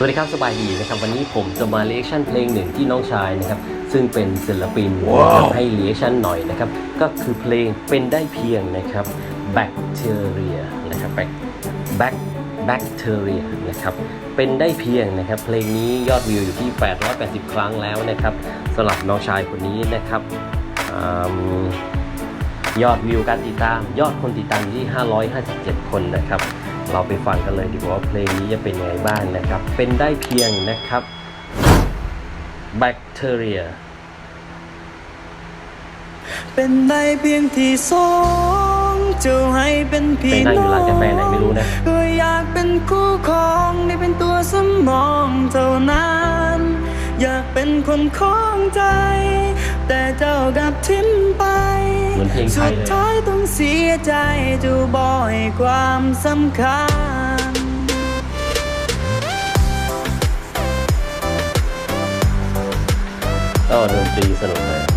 วัสดีครับสบายดีนะครับวันนี้ผมจะมาเรียกชั่นเพลงหนึ่งที่น้องชายนะครับซึ่งเป็นศิลปินนะครับให้เรียกชั่นหน่อยนะครับก็คือเพลงเป็นได้เพียงนะครับ bacteria นะครับ back back bacteria นะครับเป็นได้เพียงนะครับเพลงนี้ยอดวิวอยู่ที่ 880 ครั้งแล้วนะครับสำหรับน้องชายคนนี้นะครับอืมยอดวิวการติดตาม ยอดคนติดตามอยู่ที่ 557 คนนะครับ เราไปฟังกันเลยดีกว่าเพลงนี้จะเป็นไงบ้างนะครับ เป็นได้เพียงนะครับ bacteria เป็นได้เพียงที่สองจะให้เป็นพี่น้องไปนั่งอยู่ร้านกาแฟไหนไม่รู้นะก็อยากเป็นคู่ครองได้เป็นตัวสมองเท่านั้น อยากเป็นคนของใจ แต่เจ้ากลับทิ้งไป เหมือนเพลงไทสุยดเลยท้ายต้องเสียใจจะบ่อยความสำคัญ ก็ดนตรีสนุกเลย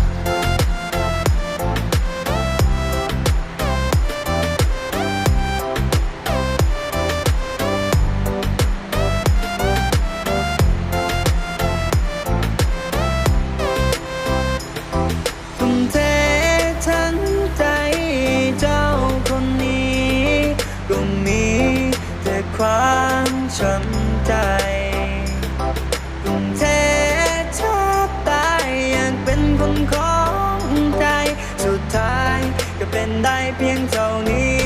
ก็เป็น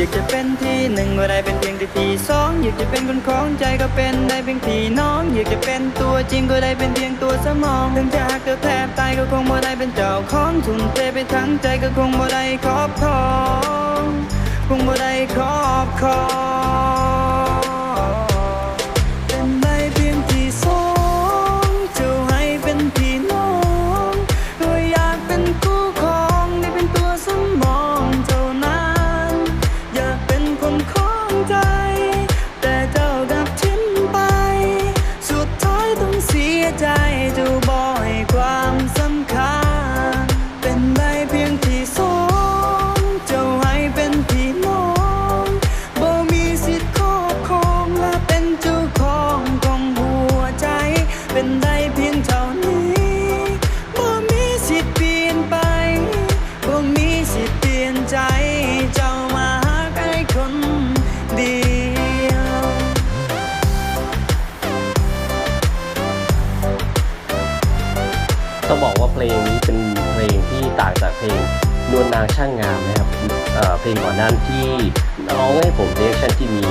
อยากจะเป็นที่หนึ่งก็ได้เป็นเพียงที่ที่สองอยากจะเป็นคนของใจก็เป็นได้เพียงที่น้อง อยากจะเป็นตัวจริงก็ได้เป็นเพียงตัวสมองถึงจะหักจะแทบตายก็คงบ่ได้เป็นเจ้าของทุ่มเทไปทั้งใจก็คงบ่ได้ครอบครองคงบ่ได้ครอบครอง เต้องบอกว่าเพลงนี้เป็นเพลงที่ต่างจากเพลงนวลนางช่างงามนะครับเเพลงก่อนนั้นที่น้องให้ผมเรียกชั่นที่มี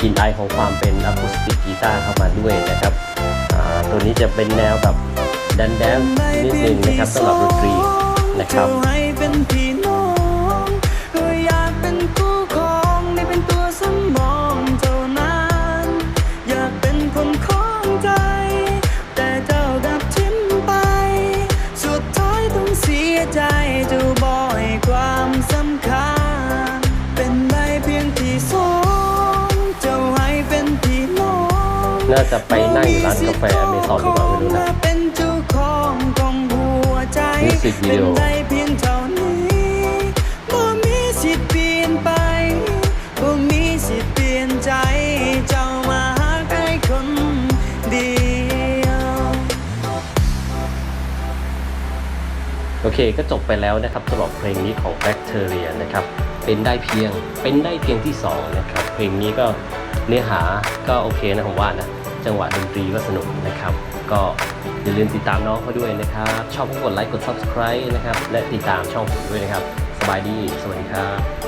กลิ่นอายของความเป็นอะคูสติกกีตาร์เข้ามาด้วยนะครับตัวนี้จะเป็นแนวแบบแดนแดนนิดนึงนะครับสำหรับดนตรีนะครับ น่าจะไปนั่งอยู่ร้านกาแฟอเมซอนดีกว่าไม่รู้นะเป็นเจ้าของของหัวใจมิวสิกวิดีโอเป็นได้เพียงเท่านี้บ่มีสิทธิ์เปลี่ยนไปบ่มีสิทธิ์เปลี่ยนใจเจ้ามาหาใครคนเดียวโอเคก็จบไปแล้วนะครับสำหรับเพลงนี้ของ Bacteria นะครับ เป็นได้เพียงเป็นได้เพียงที่สองนะครับ เพลงนี้ก็เนื้อหาก็โอเคนะผมว่านะ จังหวะดนตรีก็สนุกนะครับ ก็อย่าลืมติดตามน้องเขาด้วยนะครับ ชอบก็กดไลค์กด Subscribe นะครับ และติดตามช่องผมด้วยนะครับ สบายดี สวัสดีครับ